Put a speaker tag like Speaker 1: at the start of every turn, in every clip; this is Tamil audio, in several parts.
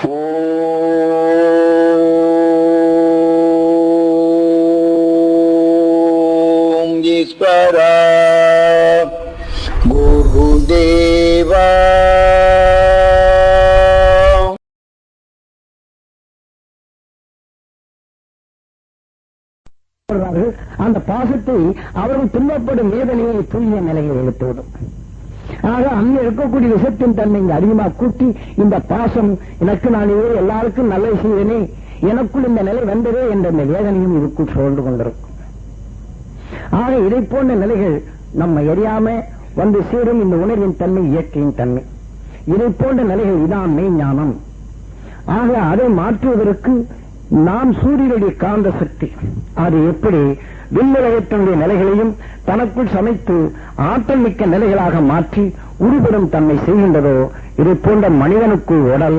Speaker 1: ஓம்
Speaker 2: அதிகமா கூட்டி இந்த பாசம் எனக்கு நான் இதே எல்லாருக்கும் நல்லது செய்தனே எனக்குள் இந்த நிலை வந்ததே என்ற இந்த வேதனையும் இதுக்குள் சூழ்ந்து கொண்டிருக்கும். ஆக இதை போன்ற நிலைகள் நம்ம எரியாம வந்து சேரும் இந்த உணர்வின் தன்மை இயற்கையின் தன்மை. இதை போன்ற நிலைகள் இதான் மெய்ஞானம் ஆக அதை மாற்றுவதற்கு நாம் சூரியனுடைய காந்த சக்தி அது எப்படி விண்ணுலகத்தினுடைய நிலைகளையும் தனக்குள் சமைத்து ஆற்றல் மிக்க நிலைகளாக மாற்றி உருபெறும் தன்மை செய்கின்றதோ இது போன்ற மனிதனுக்குள் உடல்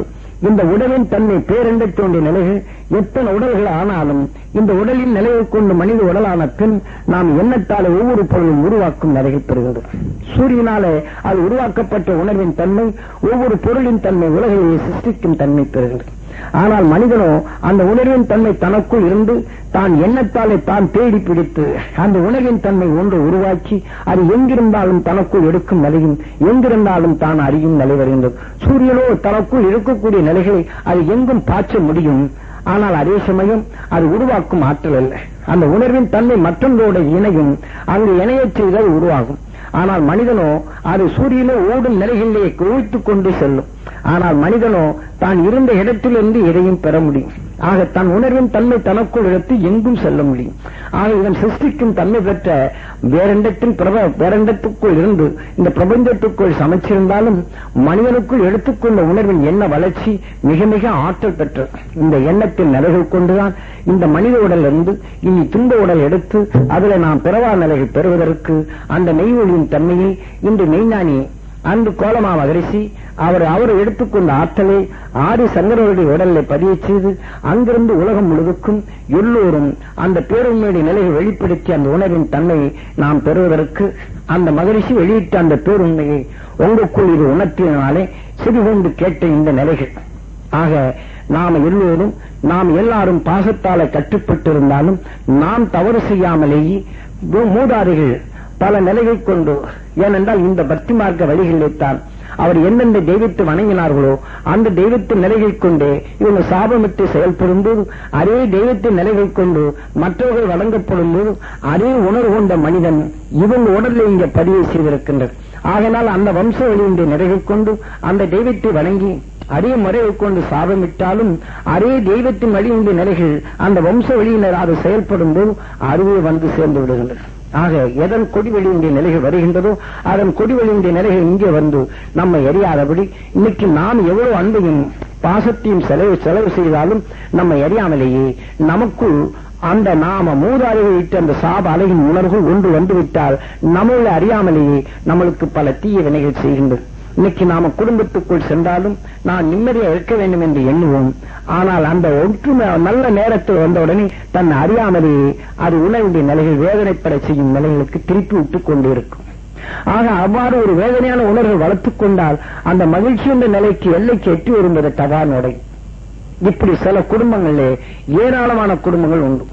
Speaker 2: இந்த உடலின் தன்மை பேரண்டச் தோன்றிய நிலைகள் எத்தனை உடல்கள் ஆனாலும் இந்த உடலின் நிலையை கொண்டு மனித உடலான பின் நாம் எண்ணத்தாலே ஒவ்வொரு பொருளும் உருவாக்கும் நிலைகள் பெறுகிறது. சூரியனாலே அது உருவாக்கப்பட்ட உணர்வின் தன்மை ஒவ்வொரு பொருளின் தன்மை உலகையே சிருஷ்டிக்கும் தன்மை பெறுகிறது. ஆனால் மனிதனோ அந்த உணர்வின் தன்மை தனக்குள் இருந்து தான் எண்ணத்தாலே தான் தேடி பிடித்து அந்த உணர்வின் தன்மை ஒன்று உருவாக்கி அது எங்கிருந்தாலும் தனக்குள் எடுக்கும் நிலையும் எங்கிருந்தாலும் தான் அறியும் நிலை வருகின்றது. சூரியனோ தனக்குள் இருக்கக்கூடிய நிலைகளை அது எங்கும் பாய்ச்ச முடியும். ஆனால் அதே சமயம் அது உருவாக்கும் ஆற்றல் அல்ல. அந்த உணர்வின் தன்மை மற்றொன்றோட இணையும் அங்கு இணையச் செய்தால் உருவாகும். ஆனால் மனிதனோ அது சூரியனோ ஓடும் நிலைகளிலே குவித்துக் கொண்டு செல்லும். ஆனால் மனிதனோ தான் இருந்த இடத்திலிருந்து எதையும் பெற முடியும். ஆக தன் உணர்வின் தன்மை தனக்குள் எடுத்து எங்கும் செல்ல முடியும். ஆக இதன் சிருஷ்டிக்கும் தன்மை பெற்ற வேறெண்டத்தின் பிரப வேறெண்டத்துக்குள் இருந்து இந்த பிரபஞ்சத்துக்குள் சமைச்சிருந்தாலும் மனிதனுக்குள் எடுத்துக்கொண்ட உணர்வின் எண்ண வளர்ச்சி மிக மிக ஆற்றல் பெற்றது. இந்த எண்ணத்தின் நிலைகள் கொண்டுதான் இந்த மனித உடல் இருந்து இனி துன்ப உடல் எடுத்து அதுல நாம் பிறவா நிலைகள் பெறுவதற்கு அந்த நெய்வொழியின் தன்மையை இன்று மெய்ஞானி அன்று கோலமா மகரிஷி அவர் அவர் எடுத்துக்கொண்ட ஆற்றலை ஆதி சங்கரவருடைய உடலை பதிய செய்து அங்கிருந்து உலகம் முழுவதுக்கும் எல்லோரும் அந்த பேருண்மையுடைய நிலையை வெளிப்படுத்தி அந்த உணர்வின் தன்மையை நாம் பெறுவதற்கு அந்த மகரிஷி வெளியிட்ட அந்த பேருண்மையை உங்களுக்குள் இது உணர்த்தினாலே சிறுகொண்டு கேட்ட இந்த நிலைகள். ஆக நாம் எல்லோரும் நாம் எல்லாரும் பாசத்தால கட்டுப்பட்டிருந்தாலும் நாம் தவறு செய்யாமலேயே மூதாதைகள் பல நிலைகள் கொண்டு ஏனென்றால் இந்த பக்தி மார்க்க வழிகளில்தான் அவர் எந்தெந்த தெய்வத்தை வணங்கினார்களோ அந்த தெய்வத்தின் நிலைகள் கொண்டே இவங்க சாபமிட்டு செயல்படும் போது அதே தெய்வத்தின் நிலைகள் கொண்டு மற்றவர்கள் வழங்கப்படும் போது அதே உணர்வு கொண்ட மனிதன் இவங்க உடலில் இங்க பதிவு செய்திருக்கின்றது ஆகையினால் அந்த வம்ச வழியின்றி நிறைகள் கொண்டு அந்த தெய்வத்தை வணங்கி அதே முறையை கொண்டு சாபமிட்டாலும் அதே தெய்வத்தின் வழியினுடைய நிலைகள் அந்த வம்ச வழியினர் அது செயல்படும் போது அதுவே வந்து சேர்ந்து விடுகின்றது. ஆக எதன் கொடிவெளியினுடைய நிலைகள் வருகின்றதோ அதன் கொடிவெளியினுடைய நிலைகள் இங்கே வந்து நம்ம எரியாதபடி இன்னைக்கு நாம் எவ்வளவு அன்பையும் பாசத்தையும் செலவு செலவு செய்தாலும் நம்ம எரியாமலேயே நமக்குள் அந்த நாம மூதாதையை விட்டு அந்த சாப அலையின் உணர்வு ஒன்று வந்துவிட்டால் நம்மளை அறியாமலேயே நம்மளுக்கு பல தீய வினைகள் செய்கின்றது இன்னைக்கு நாம குடும்பத்துக்குள் சென்றாலும் நான் நிம்மதியா இருக்க வேண்டும் என்று எண்ணுவோம். ஆனால் அந்த ஒற்றுமை நல்ல நேரத்தில் வந்தவுடனே தன் அறியாமலேயே அது உணவுடைய நிலைகள் வேதனைப்பட செய்யும் நிலைகளுக்கு திருப்பி விட்டுக் கொண்டிருக்கும். ஆக அவ்வாறு ஒரு வேதனையான உணர்வை வளர்த்துக் கொண்டால் அந்த மகிழ்ச்சி என்ற நிலைக்கு எல்லைக்கு எட்டி வரும்பது தகாநடை இப்படி சில குடும்பங்களிலே ஏராளமான குடும்பங்கள் உண்டு.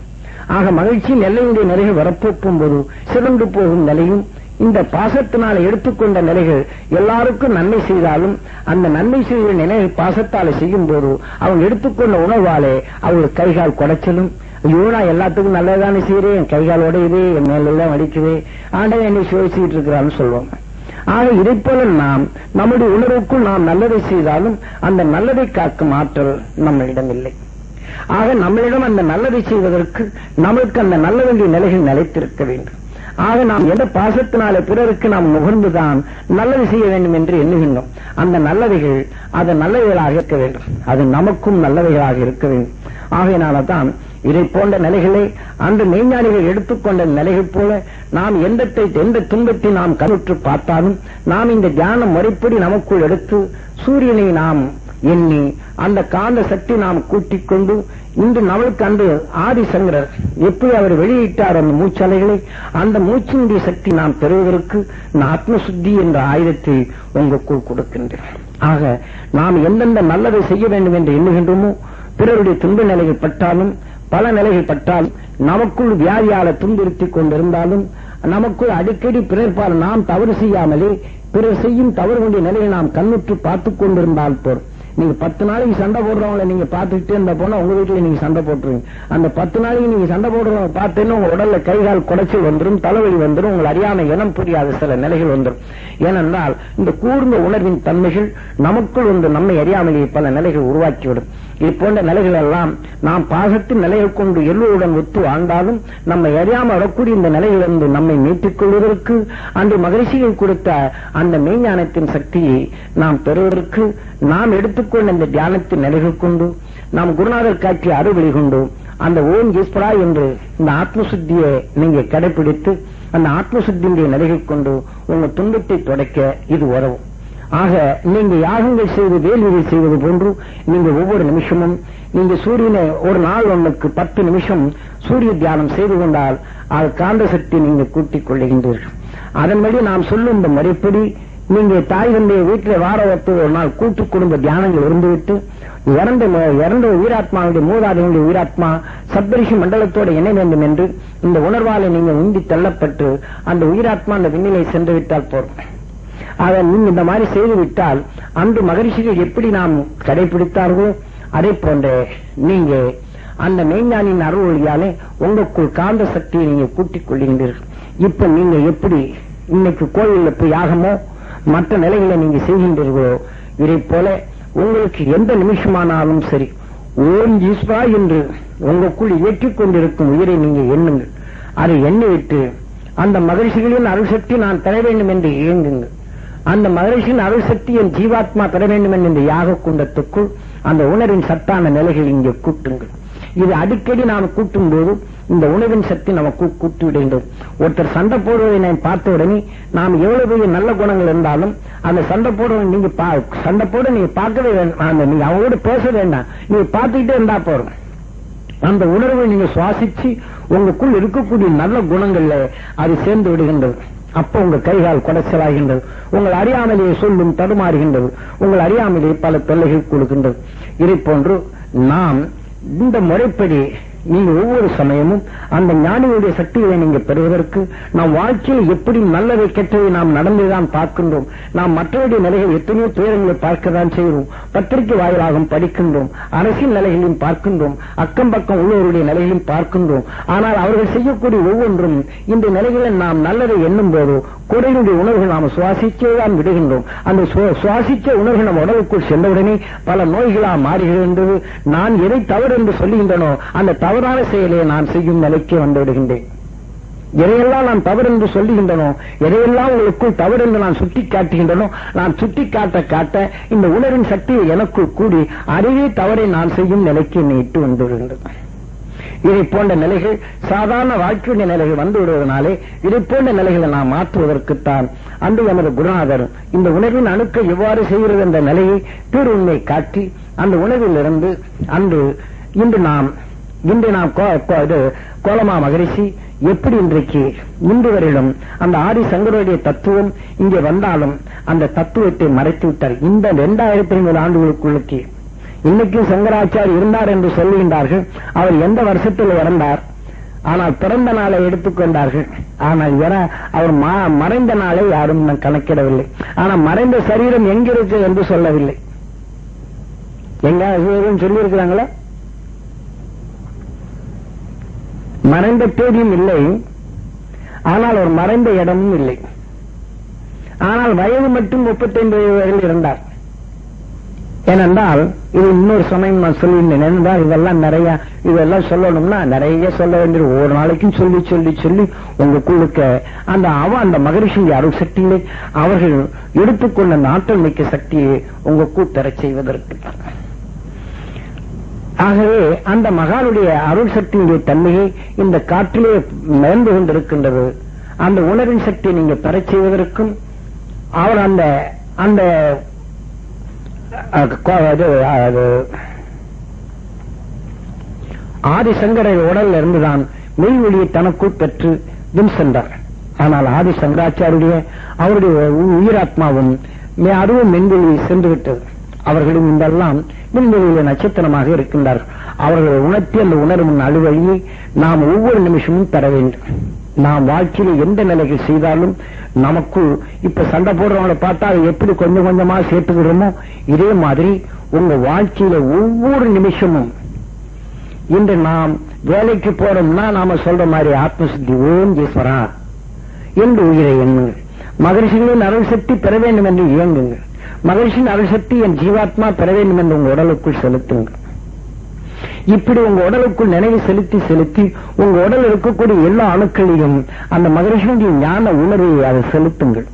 Speaker 2: ஆக மகிழ்ச்சியின் எல்லையுடைய நிலைகள் வரப்போக்கும் போது சிறந்து போகும் நிலையும் இந்த பாசத்தினால் எடுத்துக்கொண்ட நிலைகள் எல்லாருக்கும் நன்மை செய்தாலும் அந்த நன்மை செய்த நிலை பாசத்தால செய்யும் போது அவங்க எடுத்துக்கொண்ட உணவாலே அவங்களுக்கு கைகால் குடைச்சலும். ஐயோ நான் எல்லாத்துக்கும் நல்லதானே செய்யறேன் என் கைகால் உடையுது என் மேலெல்லாம் அடிக்குது ஆண்டவன் என்னை சுவைச்சிட்டு இருக்கிறான்னு சொல்லுவாங்க. ஆக இதை போல நாம் நம்முடைய உணர்வுக்குள் நாம் நல்லதை செய்தாலும் அந்த நல்லதை காக்கும் ஆற்றல் நம்மளிடம் இல்லை. ஆக நம்மளிடம் அந்த நல்லதை செய்வதற்கு நமக்கு அந்த நல்ல வேண்டிய நிலைகள் நிலைத்திருக்க வேண்டும். ஆக நாம் எந்த பாசத்தினாலே பிறருக்கு நாம் நுகர்ந்துதான் நல்லது செய்ய வேண்டும் என்று எண்ணுகின்றோம். அந்த நல்லவைகள் அது நல்லவைகளாக இருக்க வேண்டும். அது நமக்கும் நல்லவைகளாக இருக்க வேண்டும். ஆகையினால தான் இதை போன்ற நிலைகளை அன்று மெய்ஞானிகள் எடுத்துக்கொண்ட நிலைகள் போல நாம் எந்த எந்த துன்பத்தை நாம் கருற்று பார்த்தாலும் நாம் இந்த தியானம் முறைப்படி நமக்குள் எடுத்து சூரியனை நாம் எண்ணி அந்த காந்த சக்தி நாம் கூட்டிக் கொண்டு இன்று நம்மளுக்கு அன்று ஆதிசங்கரர் எப்படி அவர் வெளியிட்டார் அந்த மூச்சலைகளை அந்த மூச்சினுடைய சக்தி நாம் பெறுவதற்கு இந்த ஆத்மசுத்தி என்ற ஆயுதத்தை உங்களுக்குள் கொடுக்கின்றேன். ஆக நாம் எந்தெந்த நல்லதை செய்ய வேண்டும் என்று எண்ணுகின்றோமோ பிறருடைய துன்ப நிலைகள் பட்டாலும் பல நிலைகள் பட்டால் நமக்குள் வியாதியால துன்புறுத்திக் கொண்டிருந்தாலும் நமக்குள் அடிக்கடி பிறர்பால் நாம் தவறு செய்யாமலே பிறர் செய்யும் தவறுகளுடைய நிலையை நாம் கண்ணுற்று பார்த்துக் கொண்டிருந்தால் போறோம் நீங்க பத்து நாளைக்கு சண்டை போடுறவங்கள நீங்க பாத்துக்கிட்டே இருந்த போனா உங்க வீட்டுல நீங்க சண்டை போட்டுருங்க அந்த பத்து நாளைக்கு நீங்க சண்டை போடுறவங்க பார்த்தேன்னு உங்க உடல்ல கைகால் குடைச்சல் வந்துடும் தலைவலி வந்துடும் உங்களை அறியாம இனம் புரியாத சில நிலைகள் வந்துடும் ஏனென்றால் இந்த கூர்ந்த உணர்வின் தன்மைகள் நமக்குள் வந்து நம்மை அறியாமலேயே பல நிலைகள் உருவாக்கிவிடும். இது போன்ற நிலைகள் எல்லாம் நாம் பாசத்தின் நிலையை கொண்டு எல்லோருடன் ஒத்து வாழ்ந்தாலும் நம்மை அறியாமல் வரக்கூடிய இந்த நிலையிலிருந்து நம்மை மீட்டுக் கொள்வதற்கு அன்று மகிழ்ச்சியை கொடுத்த அந்த மெய்ஞானத்தின் சக்தியை நாம் பெறுவதற்கு நாம் எடுத்துக்கொண்ட இந்த தியானத்தின் நிலைகள் கொண்டு நாம் குருநாதர் காட்சி அறுவழி கொண்டு அந்த ஓம் ஈஸ்வரா என்று இந்த ஆத்மசுத்தியை நீங்க கடைபிடித்து அந்த ஆத்மசுத்தியுடைய நிலைகள் கொண்டு உங்க துன்பத்தை தொடக்க இது உதவும் ஆக நீங்க யாகங்கள் செய்து வேள்வியை செய்வது போன்று நீங்க ஒவ்வொரு நிமிஷமும் நீங்க சூரியனை ஒரு நாள் ஒன்றுக்கு பத்து நிமிஷம் சூரிய தியானம் செய்து கொண்டால் அது காந்த சக்தி நீங்க கூட்டிக் கொள்ளுகின்றீர்கள். அதன்படி நாம் சொல்லும் இந்த முறைப்படி நீங்க தாய் தந்தைய வீட்டில் வார ஒத்து ஒரு நாள் கூட்டு குடும்ப தியானங்கள் இருந்துவிட்டு இறந்த இறந்த உயிராத்மாவுடைய மூதாதையுடைய உயிராத்மா சப்தரிஷி மண்டலத்தோடு இணை வேண்டும் என்று இந்த உணர்வாலை நீங்க உந்தி தள்ளப்பட்டு அந்த உயிராத்மா அந்த விண்ணிலை சென்று விட்டால் போறோம் ஆக நீங்க இந்த மாதிரி செய்து விட்டால் அன்று மகரிஷிகள் எப்படி நாம் கடைபிடித்தார்களோ அதே போன்ற நீங்க அந்த மெய்ஞானின் அருள் வழியாலே உங்களுக்குள் காந்த சக்தியை நீங்க கூட்டிக் கொள்கின்றீர்கள் இப்ப நீங்க எப்படி இன்னைக்கு கோயில்ல போய் யாகமோ மற்ற நிலைகளை நீங்க செய்கின்றீர்களோ இதை போல உங்களுக்கு எந்த நிமிஷமானாலும் சரி ஓம் ஈஸ்வா என்று உங்களுக்குள் இயக்கிக் கொண்டிருக்கும் உயிரை நீங்க எண்ணுங்கள். அதை எண்ணிவிட்டு அந்த மகிழ்ச்சிகளின் அருள் சக்தி நான் தர வேண்டும் என்று இயங்குங்கள். அந்த மகிழ்ச்சியின் அருள் சக்தி என் ஜீவாத்மா பெற வேண்டும் என்ற இந்த யாக குண்டத்துக்குள் அந்த உணரின் சத்தான நிலைகள் இங்கே கூட்டுங்கள். இது அடிக்கடி நாம் கூட்டும் போது இந்த உணவின் சக்தி நமக்கு கூட்டி விடுகின்றது ஒருத்தர் சண்டை போடுவதை நான் பார்த்த உடனே நாம் எவ்வளவு பெரிய நல்ல குணங்கள் இருந்தாலும் அந்த சண்டை போடுவதை நீங்க பா- சண்டை போட நீங்க பார்க்கவே வேண்டாம் நீங்க அவங்களோட பேச வேண்டாம். நீங்க பார்த்துக்கிட்டே இருந்தா போறோம் அந்த உணர்வை நீங்க சுவாசிச்சு உங்களுக்குள் இருக்கக்கூடிய நல்ல குணங்கள்ல அது சேர்ந்து விடுகின்றது. அப்ப உங்க கைகால் குடைச்சலாகின்றது. உங்கள் அறியாமலேயே சொல்லும் தடுமாறுகின்றது. உங்கள் அறியாமலேயே பல தொல்லைகள் கொடுக்கின்றது. இதை போன்று நாம் இந்த முறைப்படி நீங்க ஒவ்வொரு சமயமும் அந்த ஞானியுடைய சக்திகளை நீங்க பெறுவதற்கு நாம் வாழ்க்கையில் எப்படி நல்லதை கெட்டதை நாம் நடந்துதான் பார்க்கின்றோம். நாம் மற்றவருடைய நிலைகள் எத்தனையோ துயரங்களை பார்க்கத்தான் செய்கிறோம். பத்திரிகை வாயிலாக படிக்கின்றோம். அரசியல் நிலைகளையும் பார்க்கின்றோம். அக்கம் பக்கம் உள்ளவருடைய நிலைகளையும் பார்க்கின்றோம். ஆனால் அவர்கள் செய்யக்கூடிய ஒவ்வொன்றும் இந்த நிலைகளில் நாம் நல்லதை எண்ணும் போது குறையினுடைய உணர்வுகள் நாம் சுவாசிச்சே தான் விடுகின்றோம். அந்த சு- சுவாசிச்ச உணர்வு நம்ம உடலுக்குள் சென்றவுடனே பல நோய்களா மாறுகின்றது நான் எதை தவறு என்று சொல்லுகின்றனோ அந்த தவறான செயலை நான் செய்யும் நிலைக்கு வந்து விடுகின்றேன். எதையெல்லாம் நான் தவறு என்று சொல்லுகின்றனோ எதையெல்லாம் உங்களுக்குள் தவறு என்று நான் சுட்டி காட்டுகின்றனோ நான் சுட்டி காட்ட காட்ட இந்த உணரின் சக்தியை எனக்குள் கூடி அறிவே தவறை நான் செய்யும் நிலைக்கு என்னை இட்டு வந்து இதை போன்ற நிலைகள் சாதாரண வாழ்க்கையுடைய நிலைகள் வந்து விடுவதனாலே இதை போன்ற நிலைகளை நாம் மாற்றுவதற்குத்தான் அன்று எமது குருநாதர் இந்த உணர்வின் அணுக்கை எவ்வாறு செய்கிறது என்ற நிலையை பேருண்மை காட்டி அந்த உணர்விலிருந்து அன்று இன்று நாம் இன்று நாம் கோ- இது கோலமா மகரிஷி எப்படி இன்றைக்கு இன்று வரையிலும் அந்த ஆதி சங்கருடைய தத்துவம் இங்கே வந்தாலும் அந்த தத்துவத்தை மறைத்து விட்டார் இந்த இரண்டாயிரத்தி ஐநூறு ஆண்டுகளுக்குள்ளே இன்னைக்கும் சங்கராச்சாரி இருந்தார் என்று சொல்லுகின்றார்கள். அவர் எந்த வருஷத்தில் இறந்தார்? ஆனால் பிறந்த நாளை எடுத்துக்கொண்டார்கள். ஆனால் என- அவர் மறைந்த நாளை யாரும் கணக்கிடவில்லை. ஆனால் மறைந்த சரீரம் எங்கிருக்கு என்று சொல்லவில்லை. எங்க சொல்லி இருக்கிறாங்களா மறைந்த தேதியும் இல்லை. ஆனால் ஒரு மறைந்த இடமும் இல்லை. ஆனால் வயது மட்டும் முப்பத்தைந்து வயதில் இருந்தார். ஏனென்றால் இது இன்னொரு சமயம் நான் சொல்லியிருந்தேன். ஏனென்றால் இதெல்லாம் நிறைய இதெல்லாம் சொல்லணும்னா நிறைய சொல்ல வேண்டியது. ஒரு நாளைக்கும் சொல்லி சொல்லி சொல்லி உங்களுக்குள்ளுக்க அந்த அவ அந்த மகரிஷிங்க அருள் சக்தியிலே அவர்கள் எடுத்துக்கொண்ட அந்த மிக்க சக்தியை உங்க பெறச் செய்வதற்கு. ஆகவே அந்த மகானுடைய அருள் சக்தியினுடைய தன்மையை இந்த காற்றிலே மறந்து கொண்டிருக்கின்றது. அந்த உணர்வின் சக்தியை நீங்க பெறச் செய்வதற்கும் அவர் அந்த அந்த ஆதிசங்கரை கோ- உடல்ல இருந்துதான் மெய் ஒளியை தனக்குள் பெற்று வின் சென்றார். ஆனால் ஆதி சங்கராச்சாரியுடைய அவருடைய உயிராத்மாவும் மே- அதுவும் மென்வெளி சென்று விட்டது அவர்களும் இன்றெல்லாம் விண்வெளியில நட்சத்திரமாக இருக்கின்றார்கள். அவர்களை உணர்த்தி அந்த உணரும் அழுவழியை நாம் ஒவ்வொரு நிமிஷமும் தர வேண்டும். நாம் வாழ்க்கையில எந்த நிலைகள் செய்தாலும் நமக்குள் இப்ப சண்டை போடுறவங்களை பார்த்தா அதை எப்படி கொஞ்சம் கொஞ்சமா சேர்த்துக்கிறோமோ இதே மாதிரி உங்க வாழ்க்கையில ஒவ்வொரு நிமிஷமும் இன்று நாம் வேலைக்கு போறோம்னா நாம சொல்ற மாதிரி ஆத்மசுத்தி ஓம் ஈஸ்வரா என்று உயிரை எண்ணுங்கள். மகரிஷிகளின் அருள் சக்தி பெற வேண்டும் என்று இயங்குங்கள். மகரிஷின் அருள் சக்தி என் ஜீவாத்மா பெற வேண்டும் என்று உங்க உடலுக்குள் செலுத்துங்கள். இப்படி உங்க உடலுக்குள் நினைவு செலுத்தி செலுத்தி உங்க உடல் இருக்கக்கூடிய எல்லா அணுக்களையும் அந்த மகரிஷனுடைய ஞான உணர்வை அதை செலுத்துங்கள்.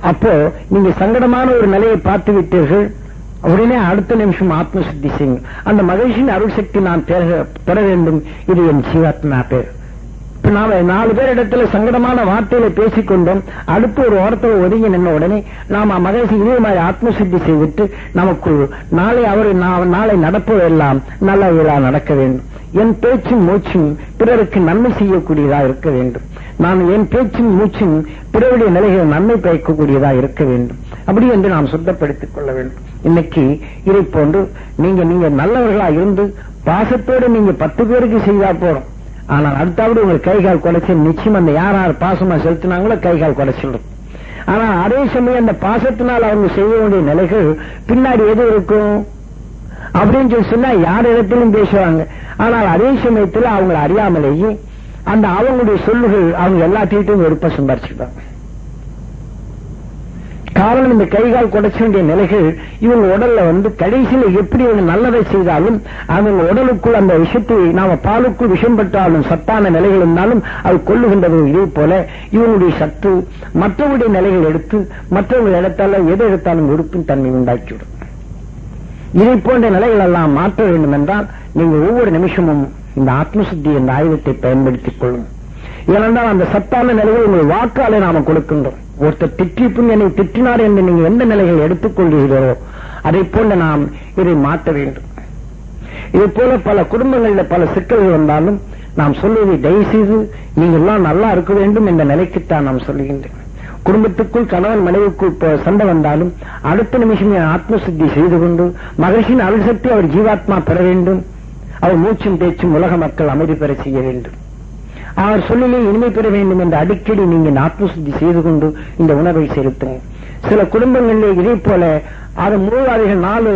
Speaker 2: அப்போ நீங்க சங்கடமான ஒரு நிலையை பார்த்து விட்டீர்கள். உடனே அடுத்த நிமிஷம் ஆத்ம சித்தி செய்யும் அந்த மகிழ்ச்சியின் அருள் சக்தி நான் பெற- பெற வேண்டும். இது என் ஜீவாத்மா பேர். நாம நாலு பேர் இடத்துல சங்கடமான வார்த்தையில பேசிக்கொண்டோம். அடுத்து ஒரு ஓரத்தில் ஒதுங்கி நின்ன உடனே நாம மகேஷ் இதே மாதிரி ஆத்மசித்தி செய்துட்டு நமக்கு நாளை அவர் நாளை நடப்பதெல்லாம் நல்ல விழா நடக்க வேண்டும். என் பேச்சும் மூச்சும் பிறருக்கு நன்மை செய்யக்கூடியதா இருக்க வேண்டும். நான் என் பேச்சும் மூச்சும் பிறருடைய நிலைகள் நன்மை பயக்கக்கூடியதா இருக்க வேண்டும். அப்படி என்று நாம் சுத்தப்படுத்திக் கொள்ள வேண்டும். இன்னைக்கு இதை போன்று நீங்க நீங்க நல்லவர்களா இருந்து பாசத்தோடு நீங்க பத்து பேருக்கு செய்தா போறோம் ஆனால் அடுத்தாவது உங்க கை கால் குடைச்சு நிச்சயம் அந்த யார் யார் பாசமா செலுத்தினாங்களோ கை கால் குடைச்சிடும் ஆனா அதே சமயம் அந்த பாசத்தினால் அவங்க செய்ய வேண்டிய நிலைகள் பின்னாடி எது இருக்கும்? அப்படின்னு சொல்லி சொன்னா யார் இடத்திலும் பேசுவாங்க. ஆனால் அதே சமயத்தில் அவங்களை அறியாமலேயே அந்த அவங்களுடைய சொல்லுகள் அவங்க எல்லாத்தையும் வெறுப்ப சம்பாரிச்சுட்டாங்க காரணம் இந்த கைகால் குடைச்ச வேண்டிய நிலைகள் இவங்க உடல்ல வந்து கடைசியில எப்படி இவங்க நல்லதை செய்தாலும் அவங்க உடலுக்குள் அந்த விஷத்தை நாம பாலுக்குள் விஷம் பெற்றாலும் சத்தான நிலைகள் இருந்தாலும் அது கொள்ளுகின்றது இதே போல இவங்களுடைய சத்து மற்றவருடைய நிலைகள் எடுத்து மற்றவங்க இடத்தால எதை எடுத்தாலும் வெறுப்பின் தன்மை உண்டாக்கிவிடும். இதை போன்ற நிலைகள் எல்லாம் மாற்ற வேண்டும் என்றால் நீங்க ஒவ்வொரு நிமிஷமும் இந்த ஆத்மசுத்தி என்ற ஆயுதத்தை பயன்படுத்திக் கொள்ளும். ஏனென்றால் அந்த சத்தான நிலையை உங்கள் வாக்காலே நாம கொடுக்கின்றோம். ஒருத்தர் திட்டிப்பும் என்னை திட்டினார் என்று நீங்கள் எந்த நிலையில் எடுத்துக்கொள்கிறீர்களோ அதை போல நாம் இதை மாற்ற வேண்டும். இது போல பல குடும்பங்களில் பல சிக்கல்கள் வந்தாலும் நாம் சொல்வதை தயவு செய்து நீங்கள் எல்லாம் நல்லா இருக்க வேண்டும் என்ற நிலைக்குத்தான் நாம் சொல்லுகின்றேன். குடும்பத்துக்குள் கணவன் மனைவிக்குள் சண்டை வந்தாலும் அடுத்த நிமிஷம் என் ஆத்ம செய்து கொண்டு மகிழ்ச்சியின் அருள் சக்தி அவர் ஜீவாத்மா பெற வேண்டும். அவர் மூச்சும் பேச்சும் உலக மக்கள் அமைதி பெற செய்ய வேண்டும். அவர் சொல்லிலே இனிமை பெற வேண்டும் என்று அடிக்கடி நீங்கள் ஆத்மசுத்தி செய்து கொண்டு இந்த உணர்வை செலுத்துங்க சில குடும்பங்களிலே இதே போல அது மூவாதிகள் நாலு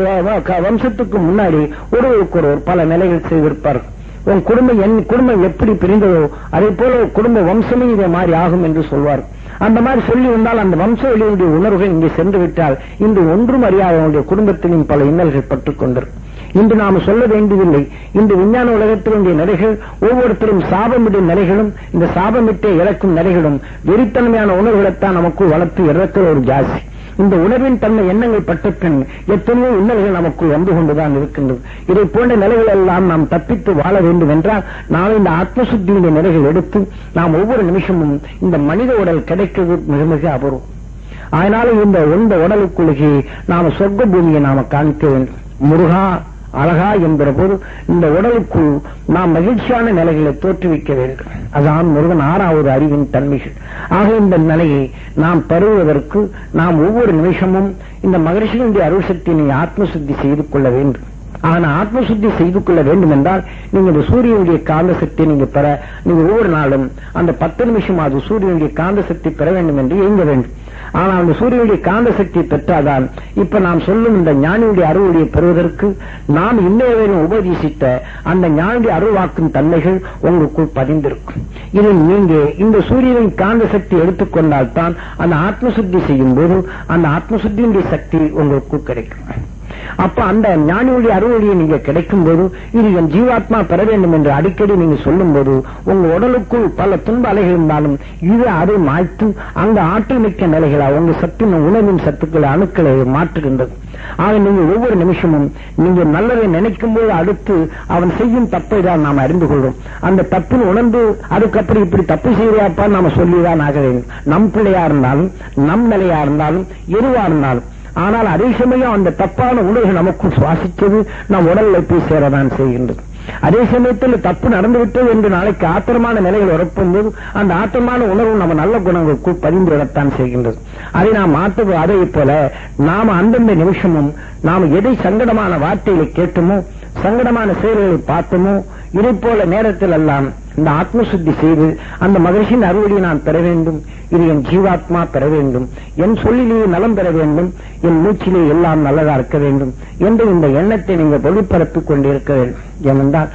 Speaker 2: வம்சத்துக்கு முன்னாடி ஒருவருக்கு ஒருவர் பல நிலைகள் செய்திருப்பார்கள் உன் குடும்பம் என் குடும்பம் எப்படி பிரிந்ததோ அதே போல குடும்ப வம்சமே இதே மாதிரி ஆகும் என்று சொல்வார். அந்த மாதிரி சொல்லி வந்தால் அந்த வம்ச வழியுடைய உணர்வுகள் இங்கே சென்று விட்டால் இன்று ஒன்றும் அறியாதவனுடைய குடும்பத்திலும் பல இன்னல்கள் பட்டுக் கொண்டிருக்கும். இன்று நாம் சொல்ல வேண்டியதில்லை. இன்று விஞ்ஞான உலகத்தினுடைய நிலைகள் ஒவ்வொருத்தரும் சாபமிடும் நிலைகளும் இந்த சாபமிட்டே இறக்கும் நிலைகளும் வெறித்தன்மையான உணர்வுகளைத்தான் நமக்கு வளர்த்து இறக்கிற ஒரு ஜாஸ்தி. இந்த உணர்வின் தன்மை எண்ணங்கள் பட்ட பின் எத்தனையோ இன்னல்கள் நமக்குள் வந்து கொண்டுதான் இருக்கின்றது. இதை போன்ற நிலைகள் எல்லாம் நாம் தப்பித்து வாழ வேண்டும் என்றால் நாம் இந்த ஆத்மசுத்தியுடைய நிலைகள் எடுத்து நாம் ஒவ்வொரு நிமிஷமும் இந்த மனித உடல் கிடைக்கிறது மிக மிக அபூர்வம். அதனால இந்த உந்த உடலுக்குள்ளே நாம சொர்க்க பூமியை நாம காணிக்க வேண்டும். முருகா அழகா என்கிற போது இந்த உடலுக்குள் நாம் மகிழ்ச்சியான நிலைகளை தோற்றுவிக்க வேண்டும். அதான் முருகன் ஆறாவது அறிவின் தன்மைகள். ஆக இந்த நிலையை நாம் பெறுவதற்கு நாம் ஒவ்வொரு நிமிஷமும் இந்த மகிழ்ச்சியினுடைய அருள் சக்தியினை ஆத்மசுத்தி செய்து கொள்ள வேண்டும். ஆனா ஆத்மசுத்தி செய்து கொள்ள வேண்டும் என்றால் நீங்க இந்த சூரியனுடைய காந்த சக்தியை நீங்க பெற நீங்க ஒவ்வொரு நாளும் அந்த பத்து நிமிஷம் அது சூரியனுடைய காந்த சக்தி பெற வேண்டும் என்று இயங்க வேண்டும். ஆனால் அந்த சூரியனுடைய காந்த சக்தி பெற்றாதான் இப்ப நாம் சொல்லும் இந்த ஞானியுடைய அருளுடைய பெறுவதற்கு நாம் இன்னும் உபதேசித்த அந்த ஞானியுடைய அருள்வாக்கும் தன்மைகள் உங்களுக்குள் பதிந்திருக்கும். இதில் நீங்க இந்த சூரியனின் காந்த சக்தி எடுத்துக்கொண்டால் தான் அந்த ஆத்மசுத்தி செய்யும் போது அந்த ஆத்மசுத்தியினுடைய சக்தி உங்களுக்கு கிடைக்கும். அப்ப அந்த ஞானியுடைய அருளுடைய நீங்க கிடைக்கும் போது இது என் ஜீவாத்மா பெற வேண்டும் என்று அடிக்கடி நீங்க சொல்லும் போது உங்க உடலுக்குள் பல துன்ப அலைகள் இருந்தாலும் இது அதை மாய்த்து அந்த ஆற்றல் மிக்க நிலைகளா உங்க சத்தின் உணவின் சத்துக்களை அணுக்களை மாற்றுகின்றது. ஆக நீங்க ஒவ்வொரு நிமிஷமும் நீங்க நல்லதை நினைக்கும் போது அடுத்து அவன் செய்யும் தப்பை தான் நாம் அறிந்து கொள்வோம். அந்த தப்பில் உணர்ந்து அதுக்கப்புறம் இப்படி தப்பு செய்யாப்பா நாம சொல்லிதான் ஆக வேண்டும். நம் பிள்ளையா இருந்தாலும் நம் நிலையா இருந்தாலும் எதுவா இருந்தாலும் ஆனால் அதே சமயம் அந்த தப்பான உணர்வு நமக்குள் சுவாசிச்சது நம் உடல்ல போய் சேரதான் செய்கின்றது. அதே சமயத்தில் தப்பு நடந்துவிட்டது என்று நாளைக்கு ஆத்திரமான நிலைகள் உறப்பும்போது அந்த ஆத்திரமான உணர்வு நம்ம நல்ல குணங்களுக்குள் பதிந்து விடத்தான் செய்கின்றது. அதை நாம் மாற்று அதை போல நாம அந்தந்த நிமிஷமும் நாம் எதை சங்கடமான வார்த்தைகளை கேட்டுமோ சங்கடமான செயல்களை பார்த்தமோ இதை போல நேரத்தில் எல்லாம் இந்த ஆத்மசுத்தி செய்து அந்த மகிழ்ச்சியின் அறுவடையை நான் பெற வேண்டும். இது என் ஜீவாத்மா பெற வேண்டும். என் சொல்லிலேயே நலம் பெற வேண்டும். என் மூச்சிலே எல்லாம் நல்லதா இருக்க வேண்டும். என்று இந்த எண்ணத்தை நீங்கள் வெளிப்படுத்திக் கொண்டிருக்க வேண்டும். ஏனென்றால்